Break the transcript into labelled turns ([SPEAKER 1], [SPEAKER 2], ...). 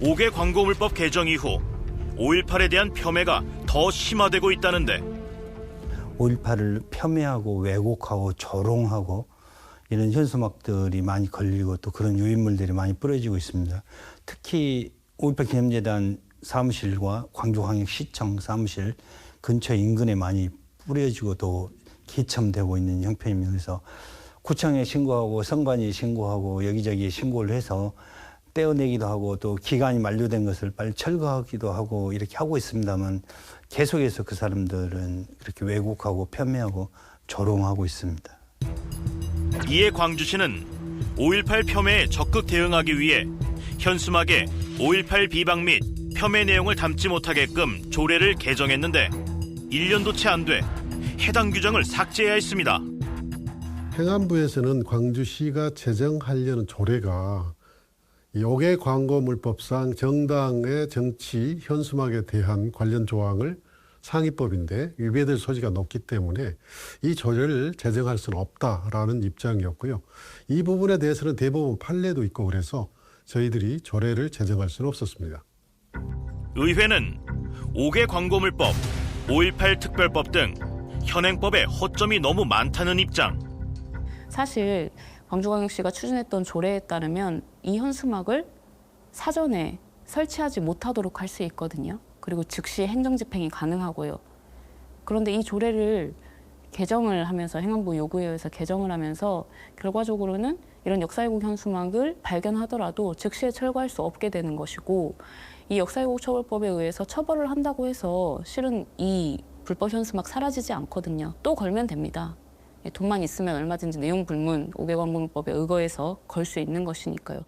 [SPEAKER 1] 5개 광고물법 개정 이후 5.18에 대한 폄훼가 더 심화되고 있다는데
[SPEAKER 2] 5.18을 폄훼하고 왜곡하고 조롱하고 이런 현수막들이 많이 걸리고 또 그런 유인물들이 많이 뿌려지고 있습니다. 특히 5.18 기념재단 사무실과 광주광역시청 사무실 근처 인근에 많이 뿌려지고 또 기첨되고 있는 형편입니다. 그래서 구청에 신고하고 선관위에 신고하고 여기저기 신고를 해서 떼어내기도 하고 또 기간이 만료된 것을 빨리 철거하기도 하고 이렇게 하고 있습니다만 계속해서 그 사람들은 그렇게 왜곡하고 폄훼하고 조롱하고 있습니다.
[SPEAKER 1] 이에 광주시는 5.18 폄훼에 적극 대응하기 위해 현수막에 5.18 비방 및 폄훼 내용을 담지 못하게끔 조례를 개정했는데 1년도 채 안 돼 해당 규정을 삭제해야 했습니다.
[SPEAKER 3] 행안부에서는 광주시가 제정하려는 조례가 요계 광고물법상 정당의 정치 현수막에 대한 관련 조항을 상위법인데 위배될 소지가 높기 때문에 이 조례를 제정할 수는 없다라는 입장이었고요. 이 부분에 대해서는 대법원 판례도 있고 그래서 저희들이 조례를 제정할 수는 없었습니다.
[SPEAKER 1] 의회는 5개 광고물법, 5.18 특별법 등 현행법에 허점이 너무 많다는 입장.
[SPEAKER 4] 사실 광주광역시가 추진했던 조례에 따르면 이 현수막을 사전에 설치하지 못하도록 할 수 있거든요. 그리고 즉시 행정 집행이 가능하고요. 그런데 이 조례를 개정을 하면서 행안부 요구에 의해서 개정을 하면서 결과적으로는 이런 역사왜곡 현수막을 발견하더라도 즉시에 철거할 수 없게 되는 것이고 이 역사왜곡 처벌법에 의해서 처벌을 한다고 해서 실은 이 불법 현수막 사라지지 않거든요. 또 걸면 됩니다. 예, 돈만 있으면 얼마든지 내용 불문 5개 광고물법에 의거해서 걸 수 있는 것이니까요.